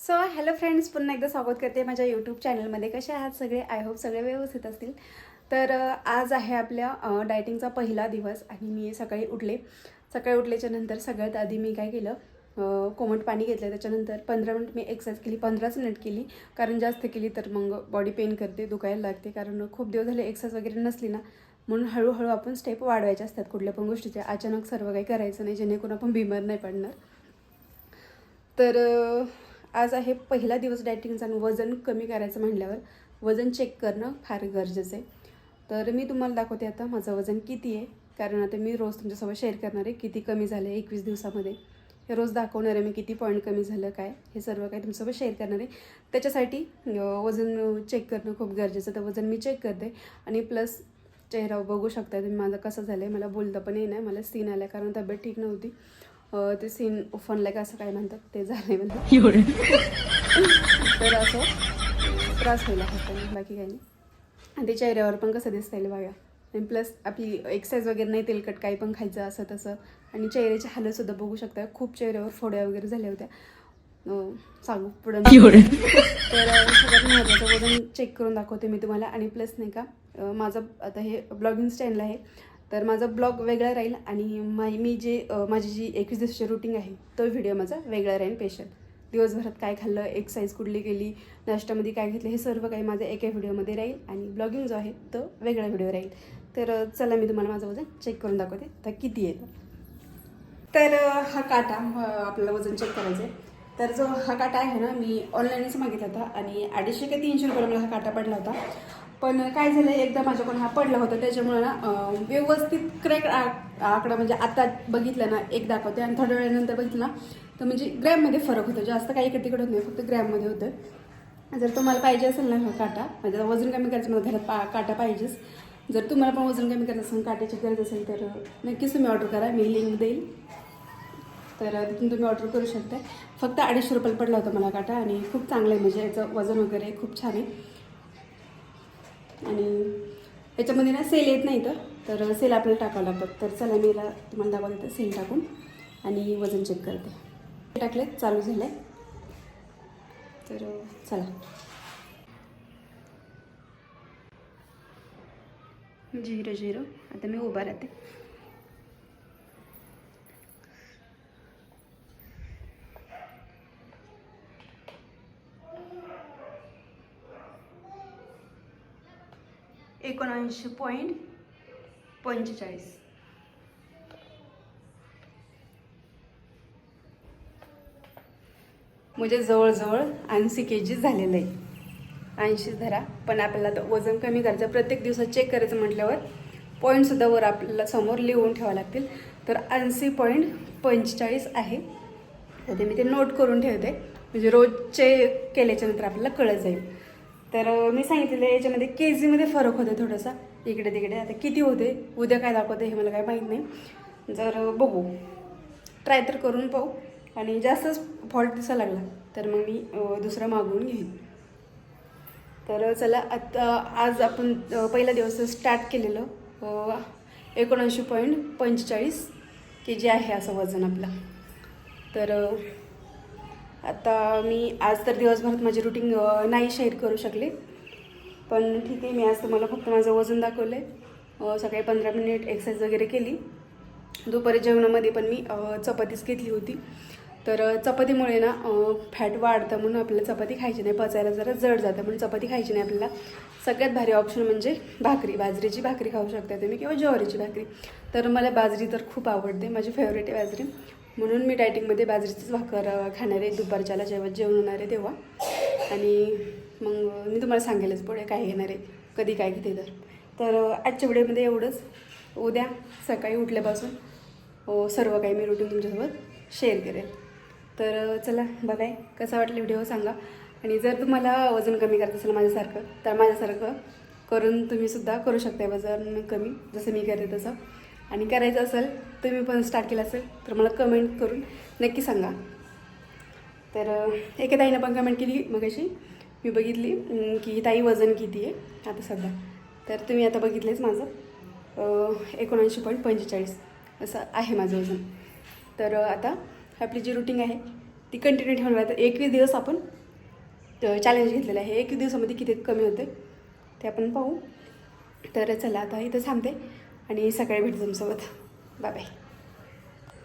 So hello friends पुन्हा एकदा स्वागत करते माझ्या यूट्यूब चॅनलमध्ये कसे आहात सगळे? आय होप सगळे व्यवस्थित असतील. तर आज आहे आपल्या डायटिंगचा पहिला दिवस आणि मी सकाळी उठले. सकाळी उठल्याच्या नंतर सगळ्यात आधी मी काय केलं कोमट पाणी घेतलं. त्याच्यानंतर पंधरा मिनिट मी एक्सरसाइज केली पंधराच मिनिट केली. कारण जास्त केली तर मग बॉडी पेन करते दुखायला लागते. कारण खूप दिवस झाले एक्सरसाइज वगैरे नसली ना म्हणून हळूहळू आपण स्टेप वाढवायचे असतात कुठल्या पण गोष्टीचे. अचानक सर्व काही करायचं नाही जेणेकरून आपण बिमार नाही पडणार. तर आज आहे पहिला दिवस डायटिंगचा आणि वजन कमी करायचं म्हटल्यावर वजन चेक करणं फार गरजेचं आहे. तर मी तुम्हाला दाखवते आता माझं वजन किती आहे. कारण आता मी रोज तुमच्यासोबत शेअर करणार आहे किती कमी झालं आहे एकवीस दिवसामध्ये. हे रोज दाखवणार आहे मी किती पॉईंट कमी झालं काय. हे सर्व काही तुमच्यासोबत शेअर करणार आहे. त्याच्यासाठी वजन चेक करणं खूप गरजेचं तर वजन मी चेक करते. आणि प्लस चेहरा बघू शकता तुम्ही माझं कसं झालं आहे मला बोलता पण येईना मला सीन आला कारण तब्येत ठीक नव्हती. ते सीन उफनलं का असं काय म्हणतात ते झालं म्हणजे तर असं त्रास व्हायला होता बाकी काही नाही. आणि ते चेहऱ्यावर पण कसं दिसता येईल बघा आणि प्लस आपली एक्सरसाइज वगैरे नाही तेलकट काही पण खायचं असं तसं. आणि चेहऱ्याची हालतसुद्धा बघू शकता. खूप चेहऱ्यावर फोड्या वगैरे झाल्या होत्या. सांगू पुढं तर सगळ्यात महत्त्वाचं वजन चेक करून दाखवते मी तुम्हाला. आणि प्लस नाही का माझं आता हे ब्लॉगिंग चॅनल आहे. तर माझा ब्लॉग वेगळा राहील आणि माय मी जे माझी जी एकवीस दिवसाची रुटीन आहे तो व्हिडिओ माझा वेगळा राहील पेशंट दिवसभरात काय खाल्लं एक्सरसाइज कुठली केली नाश्त्यामध्ये काय घेतलं हे सर्व काही माझ्या एका व्हिडिओमध्ये राहील आणि ब्लॉगिंग जो आहे तो वेगळा व्हिडिओ राहील. तर चला मी तुम्हाला माझं वजन चेक करून दाखवते तर किती येतं तर हा काटा आपल्याला वजन चेक करायचं आहे तर जो हा काटा आहे ना मी ऑनलाईनच मागितला होता आणि अडीचशे ते तीनशे रुपयाला मला हा काटा पडला होता. पण काय झालं एकदा माझ्याकडून हा पडला होता त्याच्यामुळे ना व्यवस्थित क्रॅक आकडा म्हणजे आता बघितलं ना एक दाखवते आणि थोड्या वेळानंतर बघितलं ना तर म्हणजे ग्रॅममध्ये फरक होतो जास्त काही इकडे तिकडे होत नाही फक्त ग्रॅममध्ये होतं. जर तुम्हाला पाहिजे असेल ना हा काटा म्हणजे वजन कमी करायचं मला घरात पा काटा पाहिजेच. जर तुम्हाला पण वजन कमी करायचं असेल काट्याची गरज असेल तर नक्कीच तुम्ही ऑर्डर करा मी लिंक देईल. तर तिथून तुम्ही ऑर्डर करू शकता. फक्त अडीचशे रुपयाला पडला होता मला काटा आणि खूप चांगलं आहे म्हणजे याचं वजन वगैरे खूप छान आहे. आणि याच्यामध्ये ना सेल येत नाही तर सेल आपल्याला टाकावं लागतं. तर चला मी याला तुम्हाला दाखवा देतं. सेल टाकून आणि वजन चेक करते. टाकले चालू झालं आहे तर चला. Zero zero. आता मी उभा राहते. एकोणऐंशी पॉईंट पंचेचाळीस. म्हणजे जवळजवळ ऐंशी के जी झालेलं आहे. ऐंशी धरा पण आपल्याला वजन कमी करायचं प्रत्येक दिवसात चेक करायचं म्हटल्यावर पॉईंटसुद्धा वर आपल्याला समोर लिहून ठेवावं लागतील. तर ऐंशी पॉईंट पंचेचाळीस आहे. तर ते मी ते नोट करून ठेवते. म्हणजे रोजचे केल्याच्यानंतर आपल्याला कळत जाईल. तर मी सांगितलेलं याच्यामध्ये के जीमध्ये फरक होते थोडासा. इकडे तिकडे. आता किती होते? उद्या काय दाखवते हे मला काय माहीत नाही. जर बघू. ट्राय तर करून पाहू. आणि जास्तच फॉल्ट दिसायला लागला तर मग मी दुसरा मागवून घेईन. तर चला आता आज आपण पहिला दिवस स्टार्ट केलेलं. एकोणऐंशी पॉईंट पंचेचाळीस के जी आहे असं वजन आपलं. तर आता मी आज तर दिवसभरात माझी रुटीन नाही शेअर करू शकले. पण ठीक आहे मी आज तुम्हाला फक्त माझं वजन दाखवलं आहे सकाळी पंधरा मिनिट एक्सरसाइज वगैरे केली. दुपारी जेवणामध्ये पण मी चपातीच घेतली होती. तर चपातीमुळे ना फॅट वाढतं म्हणून आपल्याला चपाती खायची नाही. पचायला जरा जड जातं म्हणून चपाती खायची नाही आपल्याला. सगळ्यात भारी ऑप्शन म्हणजे भाकरी. बाजरीची भाकरी खाऊ शकता तुम्ही किंवा ज्वारीची भाकरी. तर मला बाजरी तर खूप आवडते. माझी फेवरेट आहे बाजरी. म्हणून मी डायटिंगमध्ये बाजरीचीच भाकर खाणार आहे. दुपारच्याला जेव्हा जेवण होणार आहे तेव्हा. आणि मग मी तुम्हाला सांगेलच पुढे काय घेणार आहे. कधी काय घेते तर. तर आजच्या व्हिडिओमध्ये एवढंच. उद्या सकाळी उठल्यापासून सर्व काही मी रुटीन तुमच्यासोबत शेअर करेल. तर चला बाय कसा वाटला व्हिडिओ सांगा. आणि जर तुम्हाला वजन कमी करत असेल माझ्यासारखं तर माझ्यासारखं करून तुम्हीसुद्धा करू शकता वजन कमी. जसं मी करते तसं. आणि करायचं असेल तुम्ही पण स्टार्ट केलं असेल तर मला कमेंट करून नक्की सांगा. तर एका ताईनं पण कमेंट केली मग अशी मी बघितली की ताई वजन किती आहे? आता सध्या. तर तुम्ही आता बघितलेच माझं. एकोणऐंशी पॉईंट पंचेचाळीस. असं आहे माझं वजन. तर आता आपली जी रुटीन आहे ती कंटिन्यू ठेवणार तर एकवीस दिवस आपण चॅलेंज घेतलेलं आहे. एकवीस दिवसामध्ये किती कमी होते ते आपण पाहू. तर चला आता इथं थांबते. आणि सकाळी भेटू तुमच्यासोबत बाय बाय.